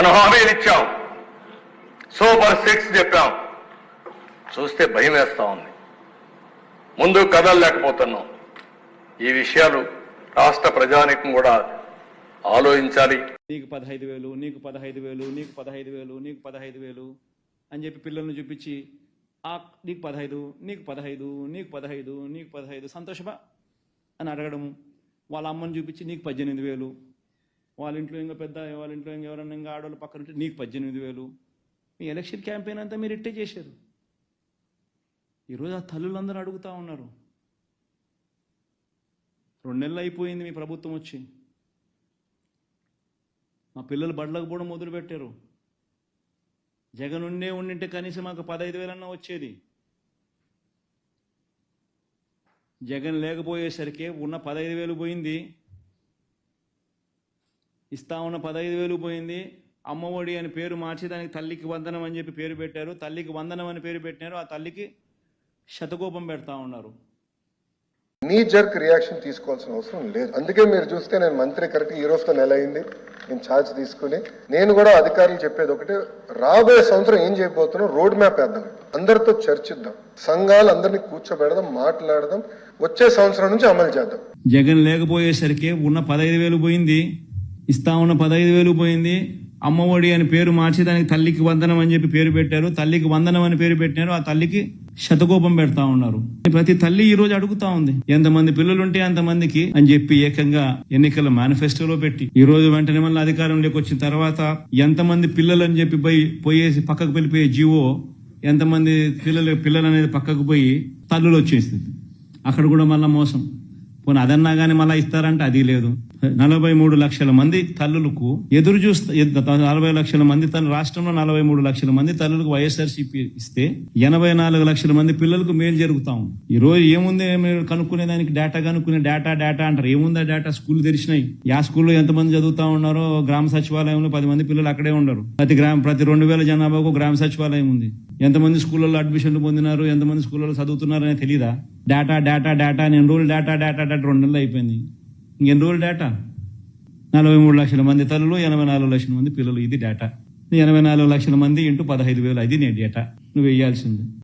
మనం హామీలు ఇచ్చాం. సూపర్ సిక్స్ చెప్పాం. చూస్తే భయం వేస్తా ఉంది. ముందు కదలలేకపోతున్నాం ఈ విషయాలు రాష్ట్ర ప్రజానికం కూడా ఆలోచించాలి. నీకు పదహైదు వేలు నీకు పదహైదు వేలు నీకు పదహైదు వేలు నీకు పదహైదు వేలు అని చెప్పి పిల్లల్ని చూపించి ఆ నీకు పదహైదు నీకు పదహైదు నీకు పదహైదు నీకు పదహైదు సంతోషమా? అని అడగడము. వాళ్ళ అమ్మని చూపించి నీకు పద్దెనిమిది వేలు వాళ్ళ ఇంట్లో ఇంకా పెద్ద వాళ్ళ ఇంట్లో ఇంకా ఎవరన్నా ఇంకా ఆడవాళ్ళు పక్కన ఉంటే నీకు పద్దెనిమిది వేలు. మీ ఎలక్షన్ క్యాంపెయిన్ అంతా మీరు ఇట్టే చేశారు. ఈరోజు ఆ తల్లులందరూ అడుగుతా ఉన్నారు. రెండు నెలలు అయిపోయింది మీ ప్రభుత్వం వచ్చి. మా పిల్లలు బళ్ళకు పోవడం మొదలు జగన్ ఉండే ఉండింటే కనీసం మాకు పదహైదు వేలన్నా వచ్చేది. జగన్ లేకపోయేసరికి ఉన్న పదహైదు వేలు పోయింది. ఇస్తా ఉన్న పదహైదు వేలు పోయింది. అమ్మఒడి అని పేరు మార్చి దానికి తల్లికి వందనం అని చెప్పి పేరు పెట్టారు. తల్లికి వందనం అని పేరు పెట్టినారు. ఆ తల్లికి శతకోపం పెడతా ఉన్నారు. నీ జర్క్ రియాక్షన్ తీసుకోవాల్సిన అవసరం లేదు. అందుకే మీరు చూస్తే నేను మంత్రి కరెక్ట్ ఈ రోజుతో నెల అయింది. నేను ఛార్జ్ తీసుకుని నేను కూడా అధికారులు చెప్పేది ఒకటే రాబోయే సంవత్సరం ఏం చేయబోతున్నాం రోడ్ మ్యాప్ వేద్దాం. అందరితో చర్చిద్దాం. సంఘాలు అందరినీ కూర్చోబెడదాం మాట్లాడదాం. వచ్చే సంవత్సరం నుంచి అమలు చేద్దాం. జగన్ లేకపోయేసరికి ఉన్న పదహైదు వేలు పోయింది. ఇస్తా ఉన్న పదహైదు వేలు పోయింది. అమ్మఒడి అని పేరు మార్చి దానికి తల్లికి వందనం అని చెప్పి పేరు పెట్టారు. తల్లికి వందనం అని పేరు పెట్టినారు. ఆ తల్లికి శతకోపం పెడతా ఉన్నారు. ప్రతి తల్లి ఈ రోజు అడుగుతా ఉంది ఎంతమంది పిల్లలు ఉంటే అంతమందికి? అని చెప్పి ఏకంగా ఎన్నికల మేనిఫెస్టోలో పెట్టి ఈ రోజు వెంటనే మళ్ళీ అధికారంలోకి వచ్చిన తర్వాత ఎంతమంది పిల్లలు అని చెప్పి పోయి పోయేసి పక్కకు వెళ్ళిపోయే జీవో ఎంతమంది పిల్లలు పిల్లలు అనేది పక్కకు పోయి తల్లులు వచ్చేసింది. అక్కడ కూడా మళ్ళీ మోసం. పోనీ అదన్నా కానీ మళ్ళీ ఇస్తారంటే అది లేదు. నలభై మూడు లక్షల మంది తల్లులకు ఎదురు చూస్తే నలభై లక్షల మంది తన రాష్ట్రంలో నలభై మూడు లక్షల మంది తల్లులకు వైఎస్ఆర్సీపీ ఇస్తే ఎనభై నాలుగు లక్షల మంది పిల్లలకు మేలు జరుగుతా ఉంది. ఈ రోజు ఏముంది కనుక్కునే దానికి డేటా కనుక్కునే డేటా డేటా అంటారు. ఏముందా డేటా స్కూల్ తెరిచినాయి. యా స్కూల్లో ఎంతమంది చదువుతా ఉన్నారో గ్రామ సచివాలయంలో పది మంది పిల్లలు అక్కడే ఉండరు. ప్రతి గ్రామ ప్రతి రెండు వేల జనాభాకు గ్రామ సచివాలయం ఉంది. ఎంతమంది స్కూళ్ళలో అడ్మిషన్లు పొందినారు ఎంతమంది స్కూళ్ళలో చదువుతున్నారు అనేది తెలియదా డేటా డేటా డేటా నేను రోజులు డేటా డేటా డేటా రెండు నెలలు అయిపోయింది. ఇంకెన్ని రోజులు డేటా నలభై మూడు లక్షల మంది తల్లులు ఎనభై నాలుగు లక్షల మంది పిల్లలు. ఇది డేటా ఎనభై నాలుగు లక్షల మంది ఇంటూ పదహైదు వేలు. అది నేను డేటా నువ్వు వేయాల్సింది